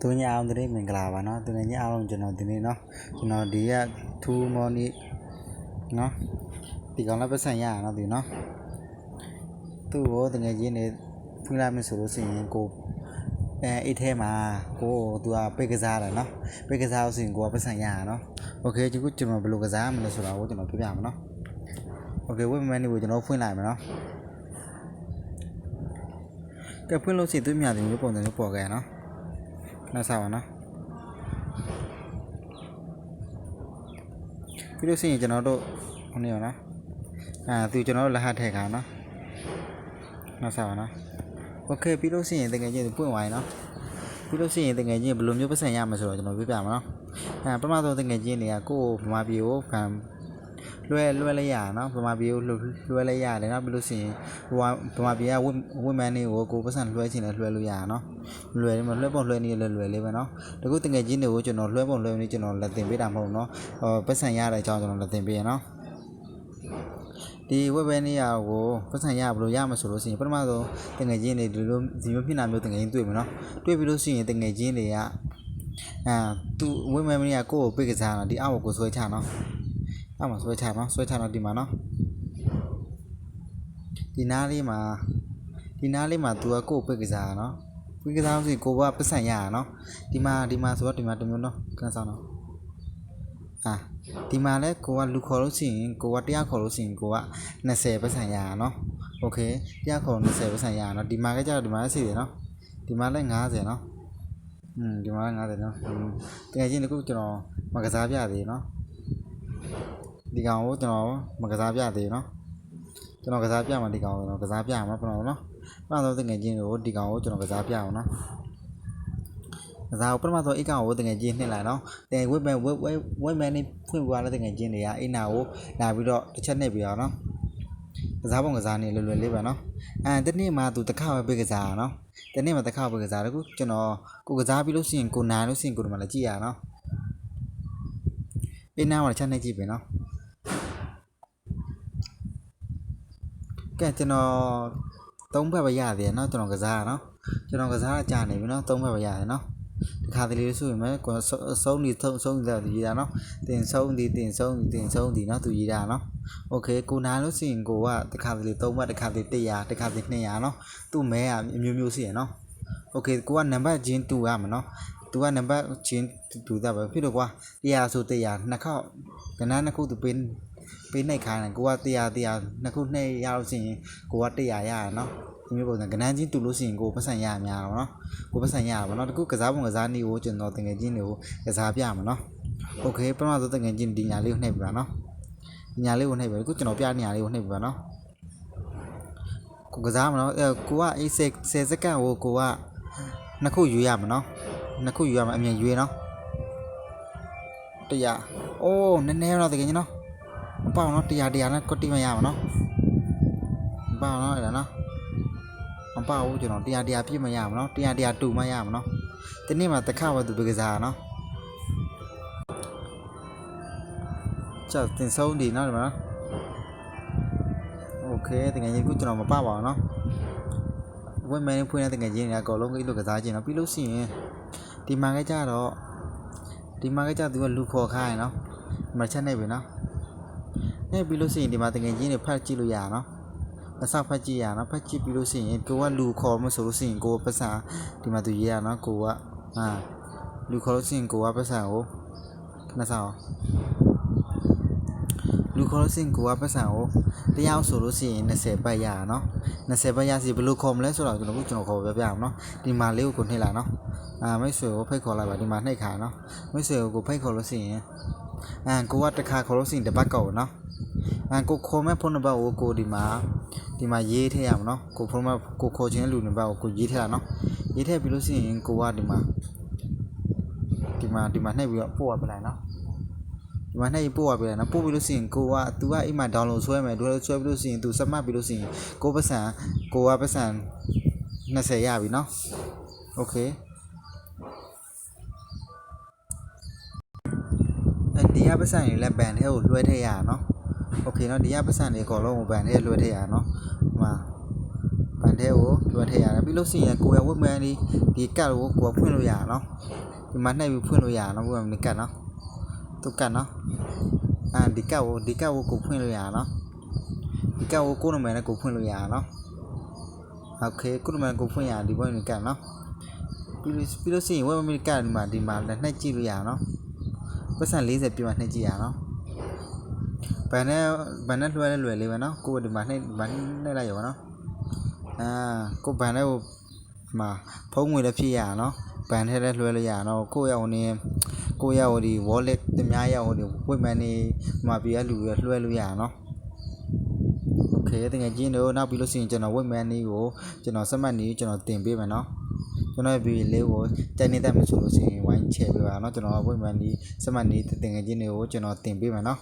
သူညအောင်တည်းမင်္ဂလာပါเนาะသူညအောင်ကျွန်တော်ဒီနေ့เนาะကျွန်တော်ဒီကထူးမော်နီเนาะဒီကောင်လည်းပတ်စံရအောင်เนาะဒီเนาะသူ့ကိုတကယ်ချင်းနေဖွင့်လိုက်မယ်ဆိုလို့ရှိရင်ကိုအဲအိတ်ထဲမှာကိုသူကပိတ်ကစားတယ်เนาะပိတ်ကစားလို့ရှိရင်ကိုကပတ်စံရအောင်เนาะโอเคဒီခုကျွန်တော်ဘယ်လိုကစားမလဲဆိုတာကိုကျွန်တော်ပြပြမယ်เนาะโอเคဝက်မန်နေကိုကျွန်တော်ဖွင့်လိုက်မယ်เนาะကဲဖွင့်လို့ရှိရင်သူမြင်တယ်မျိုးပုံစံမျိုးပေါ်ခဲ့เนาะ နောက်စားပါနော်ပြီးလို့ရှိရင်ကျွန်တော်တို့ဟိုနေရောနော်အာသူကျွန်တော်တို့လက်ဟထည့်ခါနော်နောက်စားပါနော်โอเคပြီးလို့ရှိရင်တကယ်ချင်းပွင့်သွားရင်နော်ပြီးလို့ရှိရင်တကယ်ချင်းဘယ်လိုမျိုးပတ်စံရမှာဆိုတော့ကျွန်တော်ပြပြမှာနော်အာပထမဆုံးတကယ်ချင်းတွေကကိုယ့်ကိုဗမာပြည်ကိုခံ လွှဲလွှဲလိုက်ရနော်ဗမာပြည်ကိုလွှဲလိုက်ရတယ်နော်ပြီးလို့ရှိရင်ဟိုဗမာပြည်ကဝိမန်တွေကိုကိုပတ်စံလွှဲချင်လဲလွှဲလို့ရရနော်လွှဲလွှဲပေါ့လွှဲနေလဲလွှဲလေးပဲနော်တကူတငယ်ချင်းတွေကိုကျွန်တော်လွှဲပေါ့လွှဲနေကျွန်တော်လက်တင်ပေးတာမဟုတ်နော်ဟိုပတ်စံရတဲ့အကြောင်းကျွန်တော်လက်တင်ပေးရနော်ဒီဝက်ဘဲနေရာကိုပတ်စံရဘလို့ရမှာဆိုလို့ရှိရင်ပထမဆုံးတငယ်ချင်းတွေဒီလိုဒီမျိုးဖြစ်နာမျိုးတငယ်ချင်းတွေ့မယ်နော်တွေ့ပြီးလို့ရှိရင်တငယ်ချင်းတွေကအဲသူဝိမန်မင်းကကိုယ့်ကိုပိတ်ကစားတာဒီအောက်ကိုဆွဲချနော် အောက်မှာဆွဲချเนาะဆွဲချတော့ဒီမှာเนาะဒီနားလေးမှာဒီနားလေးမှာ तू ကကိုယ့်ကိုပိတ်ကစားတာเนาะ ပြီးကစားလို့ရှိရင်ကိုကပတ်စံရရနော်ဒီမှာဒီမှာဆိုတော့ဒီမှာတစ်မျိုးနော်ခဏဆောင်တော့အာဒီမှာလဲကိုကလူခေါ်လို့ရှိရင်ကိုကတရားခေါ်လို့ရှိရင်ကိုက20ပတ်စံရရနော်โอเคတရားခေါ်20ပတ်စံရရနော်ဒီမှာကကြတော့ဒီမှာလည်းရှိတယ်နော်ဒီမှာလည်း90နော်อืมဒီမှာလည်း90နော်တကယ်ချင်းတခုကျွန်တော်မကစားပြသေးနော် ဒီကောင်ကိုကျွန်တော်မကစားပြသေးနော်ကျွန်တော်ကစားပြမှာဒီကောင်ကိုကျွန်တော်ကစားပြမှာပထမနော်ပထမဆုံးတငယ်ချင်းကိုဒီကောင်ကိုကျွန်တော်ကစားပြအောင်နော်ကစားကိုပထမဆုံးအိတ်ကောင်ကိုတငယ်ချင်းနှစ်လိုက်နော်တငယ်ဝက်မဲဝက်ဝက်ဝက်မဲနေဖွင့်ပွားတဲ့တငယ်ချင်းတွေကအိတ်နာကိုလာပြီးတော့တစ်ချက်နှစ်ပြအောင်နော်ကစားပုံကစားနေလွယ်လွယ်လေးပဲနော်အဲတနေ့မှသူတစ်ခါပဲပေးကစားနော်တနေ့မှတစ်ခါပဲကစားတကူကျွန်တော်ကိုကစားပြီးလို့ရှိရင်ကိုနိုင်လို့ရှိရင်ကိုဒီမှာလည်းကြည့်ရအောင်နော်အိတ်နာကိုတစ်ချက်နှစ်ကြည့်ပြီနော် ကဲကျွန်တော် သုံးဘက်ပဲရသေးတယ်เนาะကျွန်တော်ကစားရเนาะကျွန်တော်ကစားကြာနေပြီเนาะသုံးဘက်ပဲရတယ်เนาะဒီခါတလေဆိုရင်မဲ့ကိုဆုံးဒီဆုံးဆုံးဒီသူရေးတာเนาะတင်ဆုံးဒီတင်ဆုံးဒီတင်ဆုံးဒီเนาะသူရေးတာเนาะโอเคကိုနာလို့ရှိရင်ကိုကတခါတလေသုံးဘက်တခါတလေ100တခါတလေ200เนาะသူ့မဲကအမျိုးမျိုးရှိရเนาะโอเคကိုကနံပါတ်ချင်းတူရမှာเนาะသူကနံပါတ်ချင်းတူတာပဲဖြစ်တော့ကွာ100ဆို100နှစ်ခေါက်ကနန်းနှစ်ခုသူပေး ပေးနိုင်ခိုင်းတယ်ကိုက100 100နှစ်ခုနှစ်ရလို့ရှိရင်ကိုက100ရရเนาะ ဒီမျိုးပုံစံကနန်းချင်းတူလို့ရှိရင်ကိုပတ်စံရအများတော့เนาะကိုပတ်စံရပါเนาะတကူကစားပုံကစားနည်းကိုကျွန်တော်တကယ်ချင်းတွေကိုကစားပြမှာเนาะโอเคပထမဆုံးတကယ်ချင်းဒီညာလေးကိုနှိပ်ပြပါเนาะဒီညာလေးကိုနှိပ်ပြအခုကျွန်တော်ပြညာလေးကိုနှိပ်ပြပါเนาะကိုကစားမှာเนาะအဲကိုကအေး10 10စက္ကန့်ကိုကိုကနှစ်ခုယူရမှာเนาะနှစ်ခုယူရမှာအမြင်ယူရเนาะတရားအိုးနည်းနည်းတော့တကယ်ချင်းเนาะမ ပေါ့เนาะတရားတရားနဲ့ကွတ်တိမရမှာเนาะမပေါ့เนาะအဲ့ဒါเนาะ မပဘူးကျွန်တော်တရားတရားပြည့်မရမနော်တရားတရားတူမရမနော်ဒီနေ့မှာတစ်ခါပဲသူပဲကစားနော်ကြောက်တင်ဆုံးဒီနော်ဒီမှာနော်โอเคတကယ်ကြီးခုကျွန်တော်မပပါဘူးနော်ဝက်မဲနေဖွင့်တဲ့တကယ်ကြီးတွေအကုန်လုံးကြီးလို့ကစားခြင်းနော်ပြီးလို့ရှိရင်ဒီမှာကကြတော့ဒီမှာကကြသူကလူခေါ်ခိုင်းနော်ဒီမှာချက်နေပြီနော် နေပြီးလို့ရှိရင်ဒီမှာတကယ်ကြီးတွေဖတ်ကြည့်လို့ရနော်အစဖတ်ကြည့်ရနော်ဖတ်ကြည့်ပြီးလို့ရှိရင်ကိုကလူခေါ်မဆိုလို့ရှိရင်ကိုပတ်စံဒီမှာသူရေးရနော်ကိုကအာလူခေါ်လို့ရှိရင်ကိုကပတ်စံကိုခဏစားအောင်လူခေါ်လို့ရှိရင်ကိုကပတ်စံကိုတရားဆိုလို့ရှိရင်20ပတ်ရရနော်20ပတ်ရစီဘယ်လိုခေါ်မလဲဆိုတော့ကျွန်တော်ကကျွန်တော်ခေါ်ပြပြအောင်နော်ဒီမှာလေးကိုကိုနှိပ်လာနော်အာမိတ်ဆွေကိုဖိတ်ခေါ်လိုက်ပါဒီမှာနှိပ်ခါနော်မိတ်ဆွေကိုကိုဖိတ်ခေါ်လို့ရှိရင်အာကိုကတစ်ခါခေါ်လို့ရှိရင်တစ်ပတ်ကောက်နော် အာကိုခေါ်မဲ့ဖုန်းနံပါတ်ကိုကိုဒီမှာဒီမှာရေးထည့်ရမှာနော်ကိုဖုန်းမကိုခေါ်ခြင်းလူနံပါတ်ကိုကိုရေးထည့်ရနော်ရေးထည့်ပြီးလို့ရှိရင်ကိုကဒီမှာဒီမှာဒီမှာနှိပ်ပြီးတော့ပို့ရပလိုက်နော်ဒီမှာနှိပ်ပြီးပို့ရပလိုက်နော်ပို့ပြီးလို့ရှိရင်ကိုက तू ကအိမ်မှာ download ဆွဲမယ် download ဆွဲပြီးလို့ရှိရင် तू စမှတ်ပြီးလို့ရှိရင်ကိုပတ်စံကိုကပတ်စံ20ရပြီနော် okay အဲဒီကပတ်စံတွေလည်းဘန်ထဲကိုလွှဲထည့်ရအောင်နော် โอเคเนาะဒီကပတ်စံတွေအကုန်လုံးကိုဘန်ထဲလွှဲထည့်ရအောင်เนาะဟိုမှာဘန် ထဲကိုဒီဘက်ထည့်ရတယ်ပြီးလို့ရှိရင်ကိုရဝက်မန်ဒီဒီကတ်ကိုကိုကဖွင့်လို့ရအောင်နော်ဒီမှာနှိပ်ပြီးဖွင့်လို့ရအောင်နော်ဝက်မန်ဒီကတ်နော်သူကတ်နော်အာဒီကတ်ကိုဒီကတ်ကိုကိုဖွင့်လို့ရအောင်နော်ဒီကတ်ကိုကိုနံပါတ်နဲ့ကိုဖွင့်လို့ရအောင်နော်โอเคကိုနံပါတ်ကိုဖွင့်ရဒီဘက်ဒီကတ်နော်ပြီးလို့ပြီးလို့ရှိရင်ဝက်မန်ဒီကတ်ဒီမှာဒီမှာလည်းနှိပ်ကြည့်လို့ရအောင်နော်ပတ်စံ40ပြည့်မှနှိပ်ကြည့်ရအောင်နော် ဘန်နဲ့ဘန်နဲ့လွှဲလဲလွယ်လေးပဲเนาะကိုယ်ဒီမှာနှိပ်ဘန်နှိပ်လိုက်ရောเนาะအာကိုဘန်နဲ့ကိုဒီမှာဖုံးငွေလည်းဖြစ်ရအောင်เนาะဘန်ထဲလည်းလွှဲလို့ရအောင်เนาะကိုယ့်ရောက်နေကိုယ့်ရောက်ဒီ wallet တများရောက်ဒီဝိမန်နေဒီမှာပြရလူရလွှဲလို့ရအောင်เนาะโอเคတကယ်ချင်းတို့နောက်ပြီးလို့ရှိရင်ကျွန်တော်ဝိမန်နေကိုကျွန်တော်စက်မှတ်နေကျွန်တော်တင်ပေးမယ်เนาะကျွန်တော်ရဲ့ဗီဒီလေးကိုတိုက်နေတတ်မှဆိုလို့ရှိရင်ဝိုင်းချဲပေးပါเนาะကျွန်တော်ဝိမန်နေစက်မှတ်နေတင်ငယ်ချင်းတွေကိုကျွန်တော်တင်ပေးမယ်เนาะ